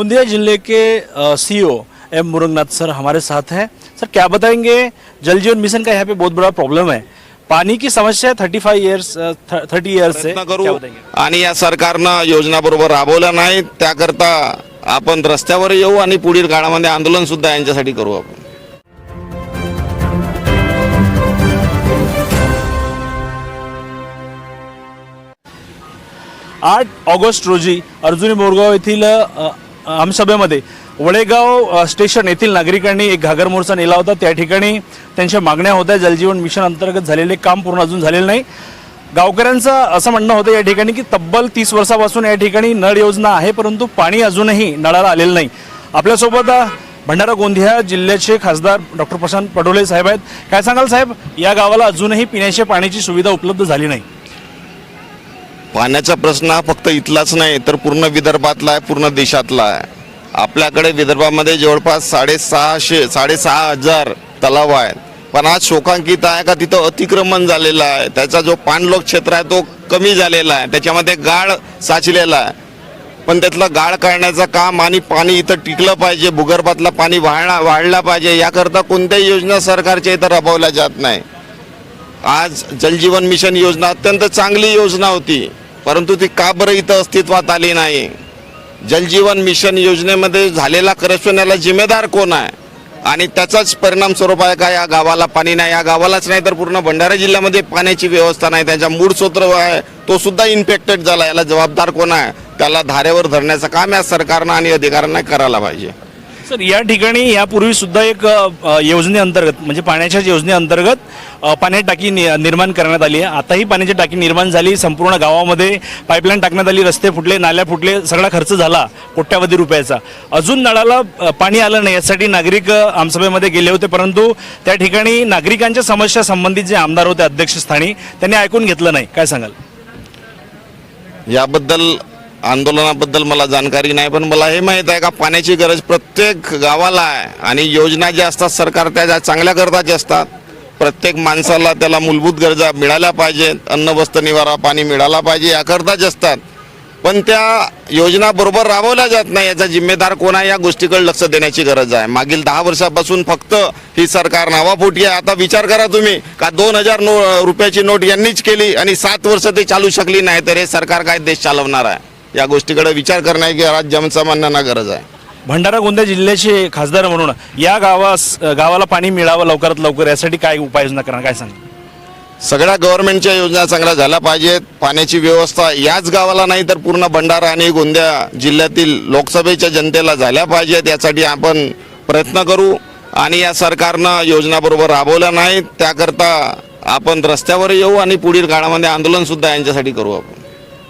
गोंदिया जिले के CEO M Murangnath sir हमारे साथ हैं। सर क्या बताएंगे? जल जीवन मिशन का यहाँ पे बहुत बड़ा प्रॉब्लम है। पानी की समस्या thirty five years thirty years से। प्रयत्न क्या करू आणि या सरकारनं योजना बरोबर राबवल्या नाही त्याकरता आपण रस्त्यावर येऊ आणि पुढील काळामध्ये आंदोलन सुद्धा यांच्यासाठी करू आपण. आठ ऑगस्ट रोजी अर्जुनी मोरगाव येथील आमसभेमध्ये वडेगाव स्टेशन येथील नागरिकांनी एक घागर मोर्चा नेला होता. त्या ठिकाणी त्यांच्या मागण्या होत्या. जलजीवन मिशन अंतर्गत झालेले काम पूर्ण अजून झालेलं नाही. गावकऱ्यांचं असं म्हणणं होतं या ठिकाणी की तब्बल तीस वर्षापासून या ठिकाणी नळ योजना आहे परंतु पाणी अजूनही नळाला आलेलं नाही. आपल्यासोबत भंडारा गोंदिया जिल्ह्याचे खासदार डॉक्टर प्रशांत पडोले साहेब आहेत. काय सांगाल साहेब? या गावाला अजूनही पिण्याच्या पाण्याची सुविधा उपलब्ध झाली नाही. पाण्याचा प्रश्न हा फक्त इथलाच नाही तर पूर्ण विदर्भातला आहे पूर्ण देशातला आहे. आपल्याकडे विदर्भामध्ये जवळपास साडेसहाशे साडेसहा हजार तलाव आहेत. पण आज शोकांकित आहे का तिथं अतिक्रमण झालेलं आहे? त्याचा जो पाणलोक क्षेत्र आहे तो कमी झालेला आहे. त्याच्यामध्ये गाळ साचलेला आहे. पण त्यातलं गाळ काढण्याचं काम आणि पाणी इथं टिकलं पाहिजे भूगर्भातलं पाणी वाढला वाढला पाहिजे याकरता कोणत्याही योजना सरकारच्या इथं राबवल्या जात नाही. आज जलजीवन मिशन योजना अत्यंत चांगली योजना होती. परंतु ती का बरं इथं अस्तित्वात आली नाही? जलजीवन मिशन योजनेमध्ये झालेला करप्शन याला जिम्मेदार कोण आहे? आणि त्याचाच परिणाम स्वरूप आहे का या गावाला पाणी नाही? या गावालाच नाही तर पूर्ण भंडारा जिल्ह्यामध्ये पाण्याची व्यवस्था नाही. त्याचा मूळ स्रोत आहे. तो सुद्धा इन्फेक्टेड झाला. याला जबाबदार कोण आहे? त्याला धारेवर धरण्याचं काम या सरकारनं आणि अधिकाऱ्यांना करायला पाहिजे. सर या ठिकाणी यापूर्वी सुद्धा एक योजनेअंतर्गत म्हणजे पाण्याच्या योजनेअंतर्गत पाण्याची टाकी नि- निर्माण करण्यात आली आहे. आताही पाण्याची टाकी निर्माण झाली संपूर्ण गावामध्ये पाईपलाईन टाकण्यात आली रस्ते फुटले नाल्या फुटले सगळा खर्च झाला कोट्यावधी रुपयाचा. अजून नळाला पाणी आलं नाही यासाठी नागरिक आमसभेमध्ये गेले होते परंतु त्या ठिकाणी नागरिकांच्या समस्या संबंधित जे आमदार होते अध्यक्षस्थानी त्यांनी ऐकून घेतलं नाही. काय सांगाल? याबद्दल आंदोलनाबद्दल मला जाणकारी नाही पण मला हे माहीत आहे का पाण्याची गरज प्रत्येक गावाला आहे आणि योजना ज्या असतात सरकार त्या ज्या चांगल्या करताच्या असतात प्रत्येक माणसाला त्याला मूलभूत गरजा मिळाल्या पाहिजेत अन्न वस्त्र निवारा पाणी मिळाला पाहिजे याकरताच असतात. पण त्या योजना बरोबर राबवल्या जात नाही याचा जिम्मेदार कोण आहे या गोष्टीकडे लक्ष देण्याची गरज आहे. मागील दहा वर्षापासून फक्त ही सरकार नावापोटी आहे. आता विचार करा तुम्ही का दोन हजार नो रुपयाची नोट यांनीच केली आणि सात वर्ष ते चालू शकली नाही तर हे सरकार काय देश चालवणार आहे? या गोष्टीकडे विचार करण्याची राज्य जनसामान्यांना गरज आहे. भंडारा गोंदिया जिल्ह्याचे खासदार म्हणून या गावास गावाला पाणी मिळावं लवकरात लवकर यासाठी काय उपाययोजना करणार काय सांगा सगळ्या गव्हर्नमेंटच्या योजना चांगल्या झाल्या पाहिजेत. पाण्याची व्यवस्था याच गावाला नाही तर पूर्ण भंडारा आणि गोंदिया जिल्ह्यातील लोकसभेच्या जनतेला झाल्या पाहिजेत. यासाठी आपण प्रयत्न करू. आणि या सरकारनं योजना बरोबर राबवल्या नाहीत. त्याकरता आपण रस्त्यावर येऊ आणि पुढील काळामध्ये आंदोलन सुद्धा यांच्यासाठी करू आपण.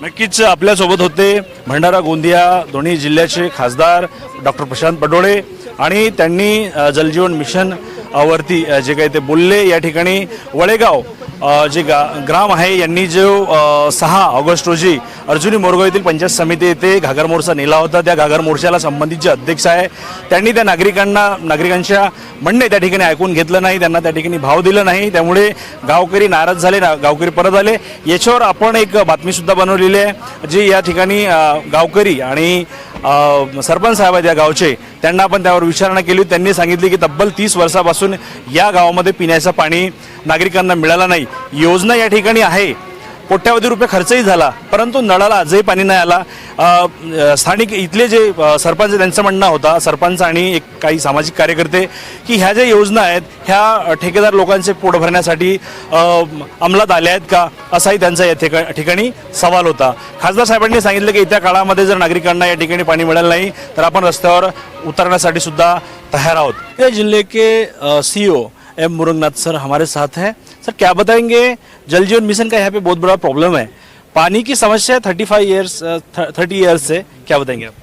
नक्कीच आपल्यासोबत होते भंडारा गोंदिया दोन्ही जिल्ह्याचे खासदार डॉक्टर प्रशांत पडोळे आणि त्यांनी जलजीवन मिशन वरती जे काही ते बोलले या ठिकाणी. वळेगाव जे गा ग्राम आहे यांनी जो सहा ऑगस्ट रोजी अर्जुनी मोरगाव येथील पंचायत समिती येथे घागर मोर्चा नेला होता. त्या घागर मोर्चाला संबंधित जे अध्यक्ष आहे त्यांनी त्या नागरिकांना नागरिकांच्या म्हणणे त्या ठिकाणी ऐकून घेतलं नाही. त्यांना त्या ठिकाणी भाव दिलं नाही. त्यामुळे गावकरी नाराज झाले ना गावकरी परत आले. याच्यावर आपण एक बातमीसुद्धा बनवलेली आहे जी या ठिकाणी गावकरी आणि सरपंच साहेब आहेत या गावचे त्यांना आपण त्यावर विचारणा केली. त्यांनी सांगितली की तब्बल तीस वर्षापासून या गावामध्ये पिण्याचं पाणी नागरिकांना मिळालं नाही. योजना या ठिकाणी आहे. कोट्यावधी रुपये खर्चही झाला परंतु नळाला आजही पाणी नाही आला. स्थानिक इथले जे सरपंच त्यांचं म्हणणं होता सरपंच आणि एक काही सामाजिक कार्यकर्ते की ह्या ज्या योजना आहेत ह्या ठेकेदार लोकांचे पोट भरण्यासाठी अंमलात आल्या आहेत का असाही त्यांचा या ठिका ठिकाणी सवाल होता. खासदार साहेबांनी सांगितलं की येत्या काळामध्ये जर नागरिकांना या ठिकाणी पाणी मिळालं नाही तर आपण रस्त्यावर उतरण्यासाठी सुद्धा तयार आहोत. या जिल्हे के सीईओ एम मुरंगनाथ सर हमारे साथ हैं. सर क्या बताएंगे? जल जीवन मिशन का यहाँ पे बहुत बड़ा प्रॉब्लम है। पानी की समस्या है thirty five years thirty years से। क्या बताएंगे आप?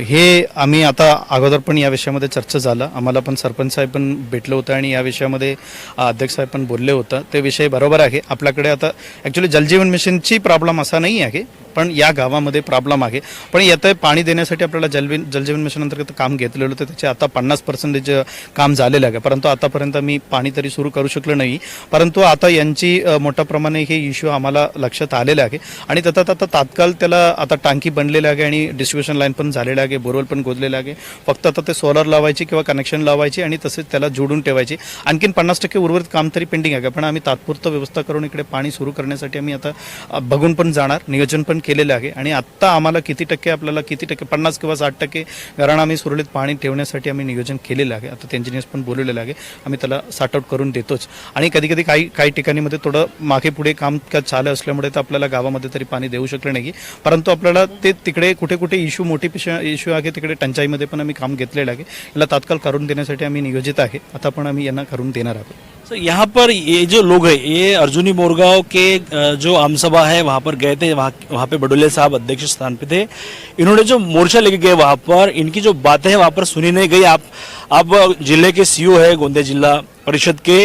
हे आम्ही आता अगोदर पण या विषयामध्ये चर्चा झालं. आम्हाला पण सरपंच साहेब पण भेटलं होतं आणि या विषयामध्ये अध्यक्ष साहेब पण बोलले होतं. ते विषय बरोबर आहे. आपल्याकडे आता ॲक्च्युली जलजीवन मिशनची प्रॉब्लेम असा नाही आहे. पण या गावामध्ये प्रॉब्लेम आहे. पण येतं पाणी देण्यासाठी आपल्याला जलविन जलजीवन मिशन अंतर्गत काम घेतलेलं होतं. त्याचे आता पन्नास पर्सेंटेज काम झालेलं आहे. परंतु आतापर्यंत मी पाणी तरी सुरू करू शकलो नाही. परंतु आता यांची मोठ्या प्रमाणे हे इश्यू आम्हाला लक्षात आलेले आहे. आणि त्यात आता तात्काळ त्याला आता टाकी बनलेली आहे आणि डिस्ट्रीब्युशन लाईन पण झालेलं आहे. बोरवेल पण गोदलेलं आहे. फक्त आता ते सोलर लावायची किंवा कनेक्शन लावायची आणि तसेच त्याला जोडून ठेवायची. आणखीन पन्नास टक्के उर्वरित काम तरी पेंडिंग आहे. पण आम्ही तात्पुरतं व्यवस्था करून इकडे पाणी सुरू करण्यासाठी आम्ही आता बघून पण जाणार. नियोजन पण केलेलं आहे. आणि आत्ता आम्हाला किती टक्के आपल्याला किती टक्के पन्नास किंवा साठ टक्के घराणं आम्ही सुरळीत पाणी ठेवण्यासाठी आम्ही नियोजन केलेलं आहे. आता त्यांजिनियर्स पण बोलवलेलं आहे. आम्ही त्याला सॉर्ट आउट करून देतोच. आणि कधी कधी काही काही ठिकाणीमध्ये थोडं मागे पुढे काम का चालू असल्यामुळे तर आपल्याला गावामध्ये तरी पाणी देऊ शकलं नाही. परंतु आपल्याला ते तिकडे कुठे कुठे इश्यू मोठी इश्यू आहे तिकडे टंचाईमध्ये पण आम्ही काम घेतलेलं आहे. याला तात्काळ करून देण्यासाठी आम्ही नियोजित आहे. आता पण आम्ही यांना करून देणार आहोत. तो यहाँ पर ये जो लोग हैं, ये अर्जुनी मोरगांव के जो आम सभा है, वहाँ पर गए थे, वहाँ वहाँ पे बडोले साहब अध्यक्ष स्थान पे थे। इन्होंने जो मोर्चा लेके गए वहाँ पर, इनकी जो बातें हैं, वहाँ पर सुनी नहीं गई। आप आप ज़िले के सीईओ है, गोंदिया जिला परिषद के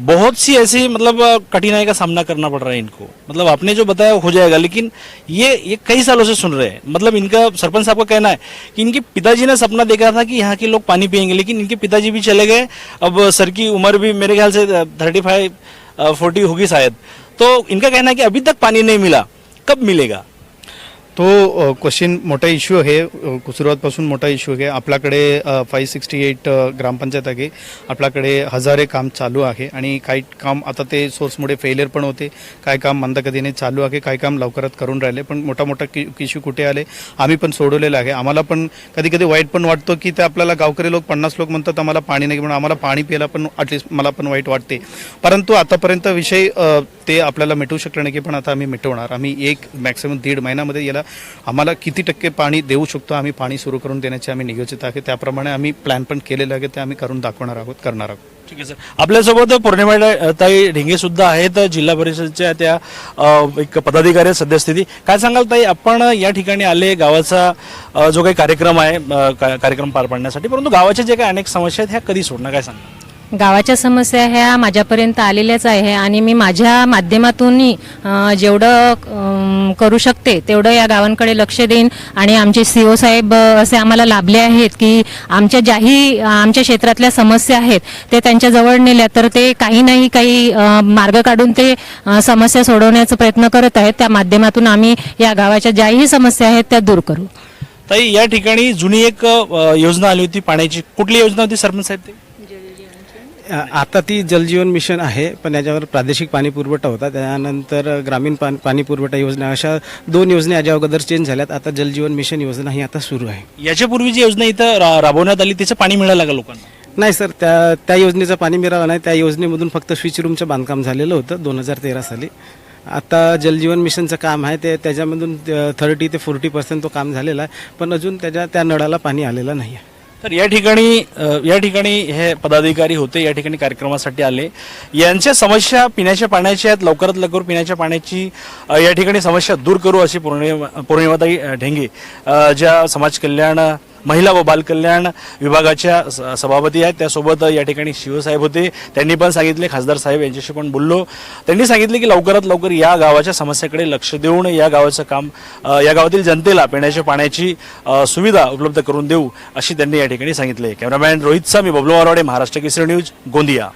बहुत सी ऐसी मतलब कठिनाई का सामना करना पड़ रहा है इनको। मतलब आपने जो बताया हो जाएगा, लेकिन ये ये कई सालों से सुन रहे हैं। मतलब इनका, सरपंच साहब का कहना है कि इनके पिताजी ने सपना देखा था कि यहाँ के लोग पानी पियेंगे, लेकिन इनके पिताजी भी चले गए। अब सर की उम्र भी मेरे ख्याल से थर्टी फाइव फोर्टी होगी शायद। तो इनका कहना है कि अभी तक पानी नहीं मिला, कब मिलेगा? तो क्वेश्चन मोठा इश्यू आहे. सुरुवातपासून मोठा इश्यू आहे. आपल्याकडे फाय सिक्स्टी एट ग्रामपंचायत आहे. आपल्याकडे हजारे काम चालू आहे आणि काही काम आता ते सोर्समुळे फेलियर पण होते. काय काम मंदगतीने चालू आहे काही काम लवकरात करून राहिले पण मोठा मोठा कि इश्यू कुठे आले आम्ही पण सोडवलेला आहे. आम्हाला पण कधी कधी वाईट पण वाटतो की ते आपल्याला गावकरी लोक पन्नास लोक म्हणतात आम्हाला पाणी नाही म्हणून आम्हाला पाणी प्यायला पण ॲटलिस्ट मला पण वाईट वाटते. परंतु आतापर्यंत विषय ते आपल्याला मिटवू शकले नाही की पण आता आम्ही मिटवणार. आम्ही एक मॅक्सिमम दीड महिन्यामध्ये याला आम्हाला किती टक्के पाणी देऊ शकतो आम्ही पाणी सुरू करून देण्याचे आम्ही नियोजित आहे. त्याप्रमाणे आम्ही प्लॅन पण केलेलं आहे ते आम्ही करून दाखवणार आहोत करणार आहोत. ठीक आहे सर. आपल्यासोबत पौर्णिमा ताई ढेंगे सुद्धा आहेत जिल्हा परिषदेच्या त्या एक पदाधिकारी सद्यस्थिती. काय सांगाल ताई आपण या ठिकाणी आले गावाचा जो काही कार्यक्रम आहे कार्यक्रम पार पाडण्यासाठी परंतु गावाच्या जे काही अनेक समस्या आहेत ह्या कधी सोडणार काय सांगा गावाच्या समस्या ह्या माझ्यापर्यंत आलेल्याच आहे आणि मी माझ्या माध्यमातूनही जेवढं करू शकते तेवढं या गावांकडे लक्ष देईन. आणि आमचे सी ओ साहेब असे आम्हाला लाभले आहेत की आमच्या ज्याही आमच्या क्षेत्रातल्या समस्या आहेत ते त्यांच्याजवळ नेल्या तर ते काही नाही काही मार्ग काढून ते समस्या सोडवण्याचा प्रयत्न करत आहेत. त्या माध्यमातून आम्ही या गावाच्या ज्याही समस्या आहेत त्या दूर करू. ताई या ठिकाणी जुनी एक योजना आली होती पाण्याची. कुठली योजना होती सरपंच साहेब आता ती जलजीवन मिशन आहे पण याच्यावर प्रादेशिक पाणी पुरवठा होता. त्यानंतर ग्रामीण पाणी पाणी पुरवठा योजना अशा दोन योजना याच्या अगोदर चेंज झाल्यात. आता जलजीवन मिशन योजना ही आता सुरू आहे. याच्यापूर्वी जी योजना इथं रा- राबवण्यात आली त्याचं पाणी मिळालं का लोकांना? नाही सर त्या त्या योजनेचं पाणी मिळालं नाही. त्या योजनेमधून फक्त स्विच रूमचं बांधकाम झालेलं होतं दोन हजार तेरा साली. आता जलजीवन मिशनचं काम आहे ते त्याच्यामधून थर्टी ते फोर्टी पर्सेंट तो काम झालेला आहे पण अजून त्याच्या त्या नळाला पाणी आलेलं नाही आहे. तर या ठिकाणी या ठिकाणी हे पदाधिकारी होते या ठिकाणी कार्यक्रमासाठी आले. यांच्या समस्या पिण्याच्या पाण्याच्या आहेत लवकरात लवकर पिण्याच्या पाण्याची या ठिकाणी समस्या दूर करू अशी पौर्णिमा पौर्णिमाताई ढेंगे ज्या समाज कल्याण महिला व बालकल्याण विभागाच्या स- सभापती आहेत. त्यासोबत या ठिकाणी शिवसाहेब होते. त्यांनी पण सांगितले. खासदार साहेब यांच्याशी पण बोललो. त्यांनी सांगितले की लवकरात लवकर या गावाच्या समस्याकडे लक्ष देऊन या गावाचं काम या गावातील जनतेला पिण्याच्या पाण्याची सुविधा उपलब्ध करून देऊ अशी त्यांनी या ठिकाणी सांगितले. कॅमेरामॅन रोहितसा मी बबलू मारवाडे महाराष्ट्र केसरी न्यूज गोंदिया.